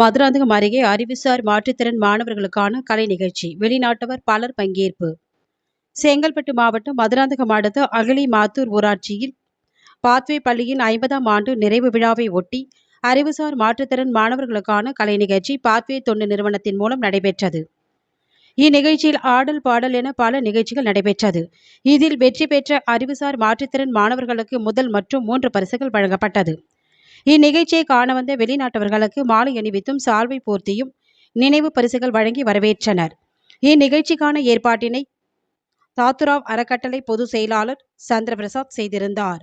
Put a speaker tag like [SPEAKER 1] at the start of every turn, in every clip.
[SPEAKER 1] மதுராந்தகம் அருகே அறிவுசார் மாற்றுத்திறன் மாணவர்களுக்கான கலை நிகழ்ச்சி. வெளிநாட்டவர் பலர் பங்கேற்பு. செங்கல்பட்டு மாவட்டம் மதுராந்தகம் அடுத்த அகலி மாத்தூர் ஊராட்சியில் பாத்வே பள்ளியின் ஐம்பதாம் ஆண்டு நிறைவு விழாவை ஒட்டி அறிவுசார் மாற்றுத்திறன் மாணவர்களுக்கான கலை நிகழ்ச்சி பாத்வே தொண்டு நிறுவனத்தின் மூலம் நடைபெற்றது. இந்நிகழ்ச்சியில் ஆடல் பாடல் என பல நிகழ்ச்சிகள் நடைபெற்றது. இதில் வெற்றி பெற்ற அறிவுசார் மாற்றுத்திறன் மாணவர்களுக்கு முதல் மற்றும் மூன்று பரிசுகள் வழங்கப்பட்டது. இந்நிகழ்ச்சியை காண வந்த வெளிநாட்டவர்களுக்கு மாலை அணிவித்தும் சால்வை போர்த்தியும் நினைவு பரிசுகள் வழங்கி வரவேற்றனர். இந்நிகழ்ச்சிக்கான ஏற்பாட்டினை தாத்துராவ் அறக்கட்டளை பொதுச் செயலாளர் சந்திரபிரசாத் செய்திருந்தார்.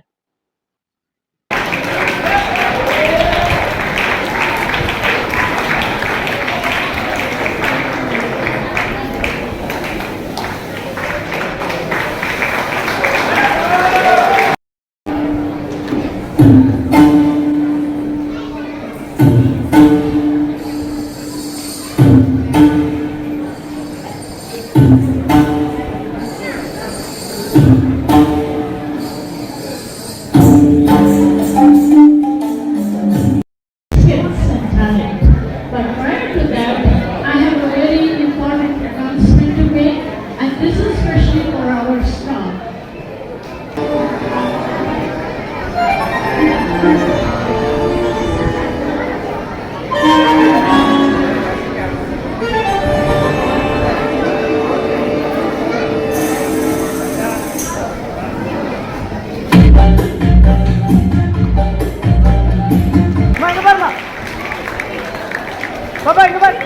[SPEAKER 2] Go back,
[SPEAKER 3] go back.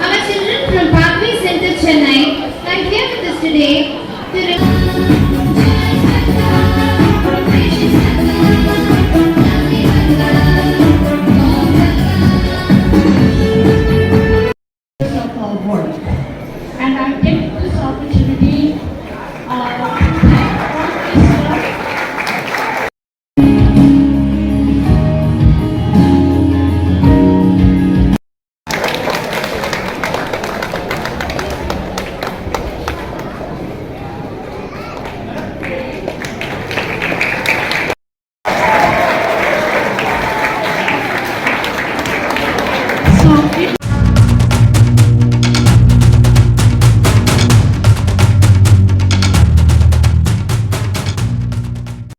[SPEAKER 3] Our children from Parkway Center, Chennai, are here with us today to.
[SPEAKER 2] Thank you.